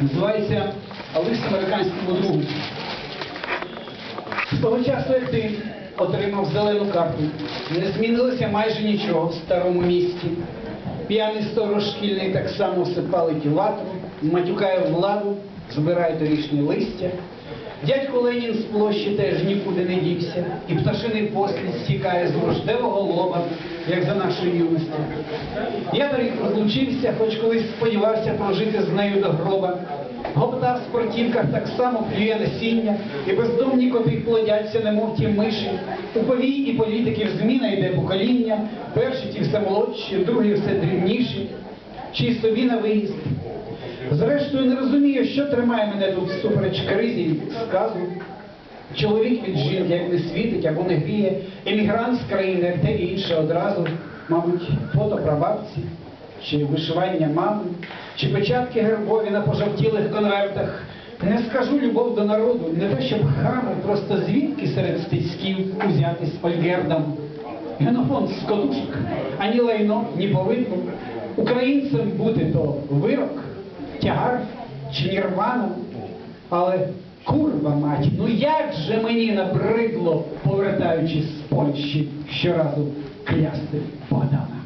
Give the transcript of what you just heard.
Називається Лист американському другу. З того часу, як ти отримав зелену карту, не змінилося майже нічого в старому місті. П'яний сторож шкільний так само все палить матюкає владу, збирає торішні листя. Дядько Ленін з площі теж нікуди не дівся, і пташиний послід стікає з рождевого лоба, як за нашої юності. Я торік розлучився, хоч колись сподівався прожити з нею до гроба. Гопта в спортівках так само плює насіння, і бездомні коти плодяться, немов ті миші. У повій і політиків зміна йде покоління, перші ті все молодші, другі все дрібніші, чи собі на виїзд. Зрештою, не розумію, що тримає мене тут всупереч кризі, сказу. Чоловік від жінки як не світить або не гріє, емігрант з країни, як те і інше одразу, мабуть, фото прабабці, чи вишивання мами, чи печатки гербові на пожовтілих конвертах. Не скажу любов до народу, не те, щоб хами, просто звідки серед стицьків узяти з фольгердом. Генофонд з котушок, ані лайно, ні повинно. Українцем бути то вирок, тягар чи нірвана. Але курва мать, ну як же мені набридло, повертаючись з Польщі, щоразу клясти Богдана.